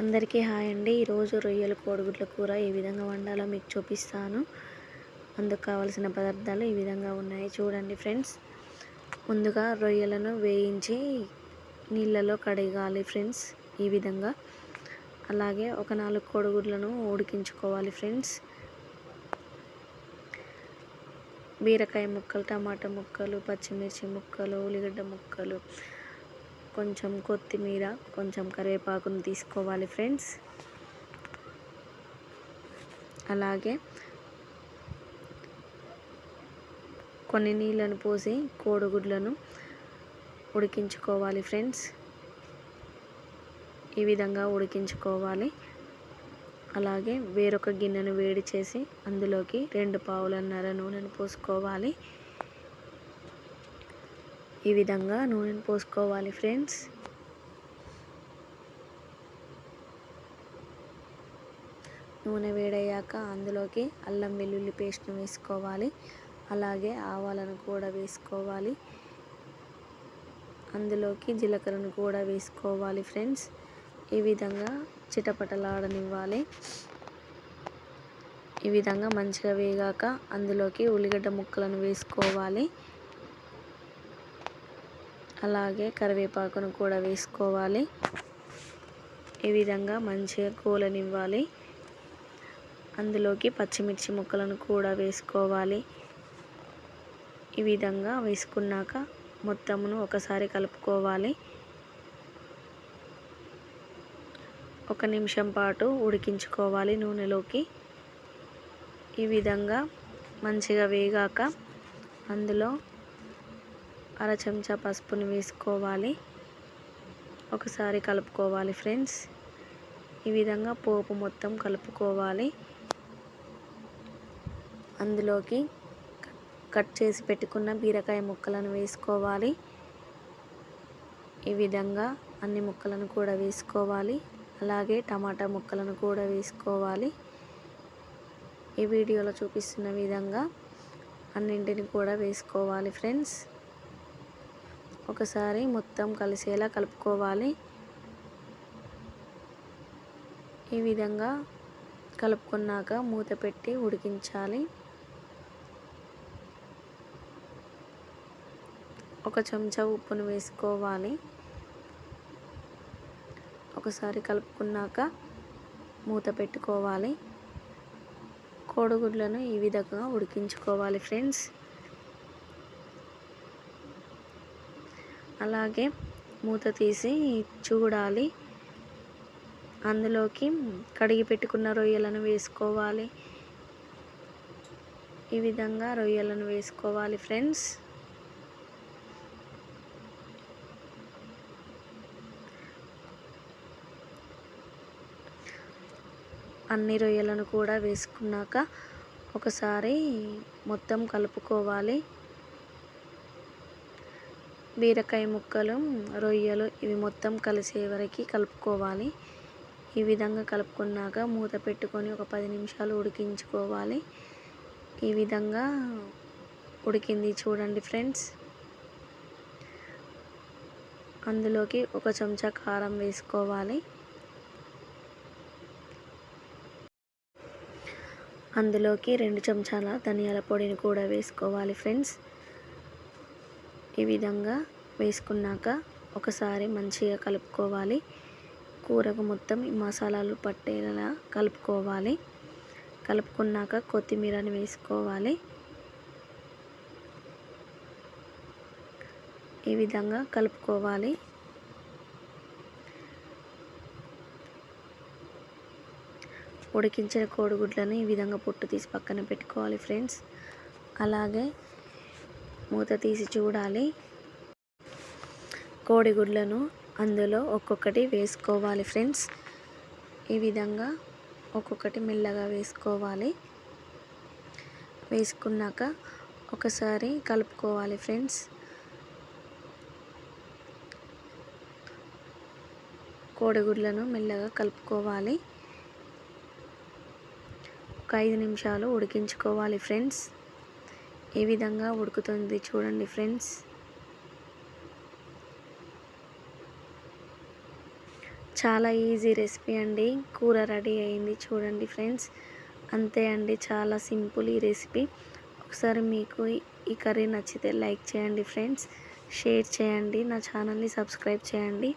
అందరికీ హాయ్ అండి. ఈరోజు రొయ్యల కోడిగుడ్ల కూర ఏ విధంగా వండాలో మీకు చూపిస్తాను. అందుకు కావాల్సిన పదార్థాలు ఈ విధంగా ఉన్నాయి. చూడండి ఫ్రెండ్స్ ముందుగా రొయ్యలను వేయించి నీళ్ళలో కడగాలి ఫ్రెండ్స్ ఈ విధంగా. అలాగే ఒక నాలుగు కోడిగుడ్లను ఉడికించుకోవాలి ఫ్రెండ్స్. బీరకాయ ముక్కలు టమాటా ముక్కలు పచ్చిమిర్చి ముక్కలు ఉల్లిగడ్డ ముక్కలు కొంచెం కొత్తిమీర కొంచెం కరివేపాకును తీసుకోవాలి ఫ్రెండ్స్. అలాగే కొన్ని నీళ్ళను పోసి కోడిగుడ్లను ఉడికించుకోవాలి ఫ్రెండ్స్. ఈ విధంగా ఉడికించుకోవాలి. అలాగే వేరొక గిన్నెను వేడి చేసి అందులోకి రెండు పావులన్నర నూనెను పోసుకోవాలి. ఈ విధంగా నూనెను పోసుకోవాలి ఫ్రెండ్స్. నూనె వేడయ్యాక అందులోకి అల్లం వెల్లుల్లి పేస్ట్ను వేసుకోవాలి. అలాగే ఆవాలను కూడా వేసుకోవాలి. అందులోకి జీలకర్రను కూడా వేసుకోవాలి ఫ్రెండ్స్. ఈ విధంగా చిటపటలాడనివ్వాలి. ఈ విధంగా మంచిగా వేగాక అందులోకి ఉల్లిగడ్డ ముక్కలను వేసుకోవాలి. అలాగే కరివేపాకును కూడా వేసుకోవాలి. ఈ విధంగా మంచిగా కూలనివ్వాలి అందులోకి పచ్చిమిర్చి ముక్కలను కూడా వేసుకోవాలి. ఈ విధంగా వేసుకున్నాక మొత్తమును ఒకసారి కలుపుకోవాలి. ఒక నిమిషం పాటు ఉడికించుకోవాలి నూనెలోకి. ఈ విధంగా మంచిగా వేగాక అందులో అర చెంచా పసుపుని వేసుకోవాలి. ఒకసారి కలుపుకోవాలి ఫ్రెండ్స్. ఈ విధంగా పోపు మొత్తం కలుపుకోవాలి. అందులోకి కట్ చేసి పెట్టుకున్న బీరకాయ ముక్కలను వేసుకోవాలి. ఈ విధంగా అన్ని ముక్కలను కూడా వేసుకోవాలి. అలాగే టమాటా ముక్కలను కూడా వేసుకోవాలి. ఈ వీడియోలో చూపిస్తున్న విధంగా అన్నింటిని కూడా వేసుకోవాలి ఫ్రెండ్స్. ఒకసారి మొత్తం కలిసేలా కలుపుకోవాలి. ఈ విధంగా కలుపుకున్నాక మూత పెట్టి ఉడికించాలి. ఒక చెంచా ఉప్పును వేసుకోవాలి. ఒకసారి కలుపుకున్నాక మూత పెట్టుకోవాలి. కోడిగుడ్లను ఈ విధంగా ఉడికించుకోవాలి ఫ్రెండ్స్. అలాగే మూత తీసి చూడాలి. అందులోకి కడిగి పెట్టుకున్న రొయ్యలను వేసుకోవాలి. ఈ విధంగా రొయ్యలను వేసుకోవాలి ఫ్రెండ్స్. అన్ని రొయ్యలను కూడా వేసుకున్నాక ఒకసారి మొత్తం కలుపుకోవాలి. బీరకాయ ముక్కలు రొయ్యలు ఇవి మొత్తం కలిసే వరకు కలుపుకోవాలి. ఈ విధంగా కలుపుకున్నాక మూత పెట్టుకొని ఒక పది నిమిషాలు ఉడికించుకోవాలి. ఈ విధంగా ఉడికింది చూడండి ఫ్రెండ్స్. అందులోకి ఒక చెంచా కారం వేసుకోవాలి. అందులోకి రెండు చెంచాల ధనియాల పొడిని కూడా వేసుకోవాలి ఫ్రెండ్స్. ఈ విధంగా వేసుకున్నాక ఒకసారి మంచిగా కలుపుకోవాలి. కూరకు మొత్తం ఈ మసాలాలు పట్టేలా కలుపుకోవాలి. కలుపుకున్నాక కొత్తిమీరని వేసుకోవాలి. ఈ విధంగా కలుపుకోవాలి. ఉడికించిన కోడిగుడ్లను ఈ విధంగా పొట్టు తీసి పక్కన పెట్టుకోవాలి ఫ్రెండ్స్. అలాగే మూత తీసి చూడాలి. కోడిగుడ్లను అందులో ఒక్కొక్కటి వేసుకోవాలి ఫ్రెండ్స్. ఈ విధంగా ఒక్కొక్కటి మెల్లగా వేసుకోవాలి. వేసుకున్నాక ఒకసారి కలుపుకోవాలి ఫ్రెండ్స్. కోడిగుడ్లను మెల్లగా కలుపుకోవాలి. ఒక ఐదు నిమిషాలు ఉడికించుకోవాలి ఫ్రెండ్స్. ఏ విధంగా ఉడుకుతుంది చూడండి ఫ్రెండ్స్. చాలా ఈజీ రెసిపీ అండి. కూర రెడీ అయింది చూడండి ఫ్రెండ్స్. అంతే అండి చాలా సింపుల్ ఈ రెసిపీ. ఒకసారి మీకు ఈ కర్రీ నచ్చితే లైక్ చేయండి ఫ్రెండ్స్. షేర్ చేయండి నా ఛానల్ని సబ్స్క్రైబ్ చేయండి.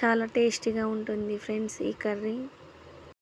చాలా టేస్టీగా ఉంటుంది ఫ్రెండ్స్ ఈ కర్రీ.